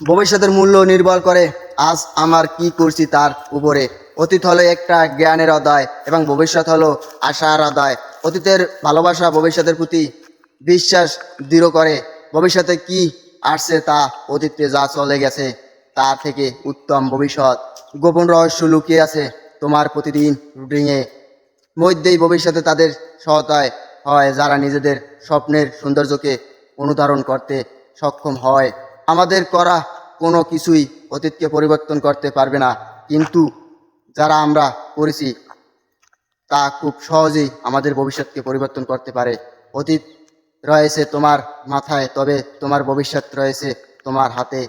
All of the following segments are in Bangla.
ভবিষ্যতের মূল্য নির্ভর করে আজ আমার কি করছি তার উপরে। অতীত হলো একটা জ্ঞানের অধ্যায় এবং ভবিষ্যৎ হলো আশার অধ্যায়। অতীতের ভালোবাসা ভবিষ্যতের প্রতি বিশ্বাস দৃঢ় করে। ভবিষ্যতে কি আসছে তা অতীতে যা চলে গেছে, তা থেকে উত্তম ভবিষ্যৎ। গোপন রহস্য লুকিয়ে আছে তোমার প্রতিদিন রুটিনে মধ্যেই ভবিষ্যতে তাদের সহায়তায় হয় যারা নিজেদের স্বপ্নের সৌন্দর্যকে অনুধারণ করতে সক্ষম হয়। আমাদের করা কোনো কিছুই অতীতকে পরিবর্তন করতে পারবে না। কিন্তু যারা আমরা করেছি, তা খুব সহজেই আমাদের ভবিষ্যৎকে পরিবর্তন করতে পারে। অতীত রয়েছে তোমার মাথায়, তবে তোমার ভবিষ্যৎ রয়েছে তোমার হাতে।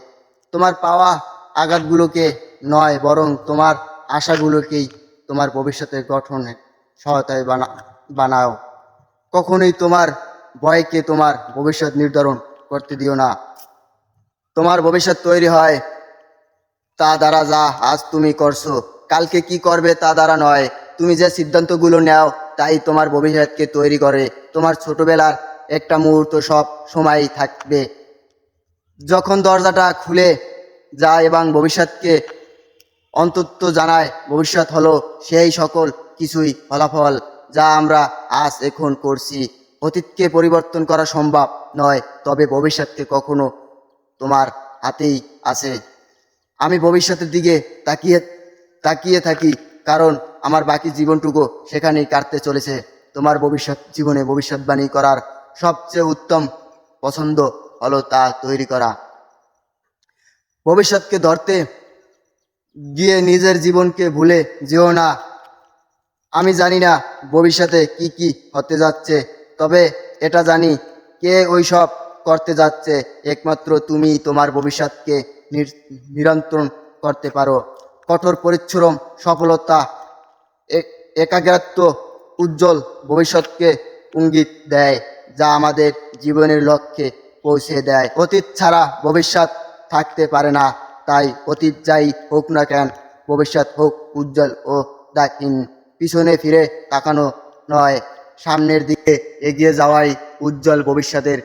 তোমার পাওয়া আঘাতগুলোকে নয়, বরং তোমার আশাগুলোকেই তোমার ভবিষ্যতের গঠনে সহায়তায় বানা, বানাও। কখনোই তোমার ভয়কে তোমার ভবিষ্যৎ নির্ধারণ করতে দিও না। তোমার ভবিষ্যৎ তৈরি হয়। তা দ্বারা যা আজ তুমি করছ, কালকে কি করবে তা দ্বারা নয়। তুমি যে সিদ্ধান্তগুলো নাও, তাই তোমার ভবিষ্যৎকে তৈরি করে। তোমার ছোটবেলার একটা মুহূর্ত সব সময় থাকবে। যখন দরজাটা খুলে যায় এবং ভবিষ্যৎকে অন্তত জানায়, ভবিষ্যৎ হলো সেই সকল কিছুই ফলাফল যা আমরা আজ এখন করছি। অতীতকে পরিবর্তন করা সম্ভব নয়, তবে ভবিষ্যৎকে কখনো তোমার হাতেই আছে। আমি ভবিষ্যতের দিকে তাকিয়ে তাকিয়ে থাকি, কারণ আমার বাকি জীবনটুকু সেখানেই কাটতে চলেছে। তোমার ভবিষ্যৎ, জীবনে ভবিষ্যৎবাণী করার সবচেয়ে উত্তম পছন্দ হলো তা তৈরি করা। ভবিষ্যৎকে ধরতে গিয়ে নিজের জীবনকে ভুলে যেও না। আমি জানি না ভবিষ্যতে কি কি হতে যাচ্ছে, তবে এটা জানি, কে ওইসব করতে যাচ্ছে, একমাত্র তুমি তোমার ভবিষ্যৎকে নিয়ন্ত্রণ করতে পারো। কঠোর পরিশ্রম, সফলতা একাগ্রত্ব উজ্জ্বল ভবিষ্যৎকে ইঙ্গিত দেয়, যা আমাদের জীবনের লক্ষ্যে পৌঁছে দেয়। অতীত ছাড়া ভবিষ্যৎ থাকতে পারে না, তাই অতীত যাই হোক না কেন, ভবিষ্যৎ হোক উজ্জ্বল ও দাক্ষিণ পিছনে ফিরে তাকানো নয়, সামনের দিকে এগিয়ে যাওয়াই উজ্জ্বল ভবিষ্যতের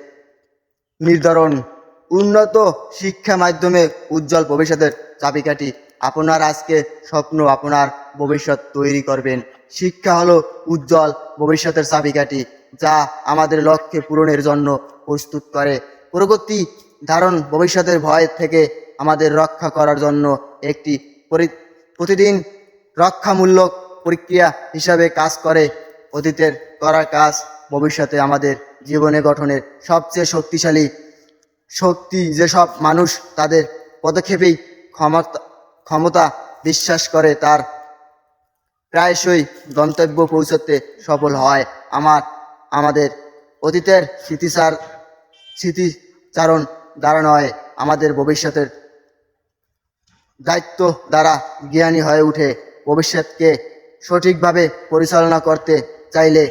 নির্ধারণ উন্নত শিক্ষা মাধ্যমে উজ্জ্বল ভবিষ্যতের চাবিকাঠি। আপনার আজকে স্বপ্ন আপনার ভবিষ্যৎ তৈরি করবেন। শিক্ষা হলো উজ্জ্বল ভবিষ্যতের চাবিকাঠি, যা আমাদের লক্ষ্যে পূরণের জন্য প্রস্তুত করে। প্রগতি ধারণ ভবিষ্যতের ভয় থেকে আমাদের রক্ষা করার জন্য একটি পরি- প্রতিদিন রক্ষামূলক প্রক্রিয়া হিসাবে কাজ করে। অতীতের করা কাজ ভবিষ্যতে আমাদের জীবনে গঠনের সবচেয়ে শক্তিশালী শক্তি যেসব মানুষ তাদের পদক্ষেপেই ক্ষমতা ক্ষমতা বিশ্বাস করে তার প্রায়শই গন্তব্য পৌঁছতে সফল হয়। আমার, আমাদের অতীতের স্মৃতিচার স্মৃতিচারণ দ্বারা নয়, আমাদের ভবিষ্যতের দায়িত্ব দ্বারা জ্ঞানী হয়ে উঠে। ভবিষ্যৎকে সঠিকভাবে পরিচালনা করতে চাইলে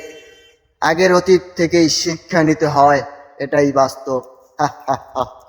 আগের অতীত থেকেই শিক্ষা নিতে হয় এটাই বাস্তব। হা হা হা।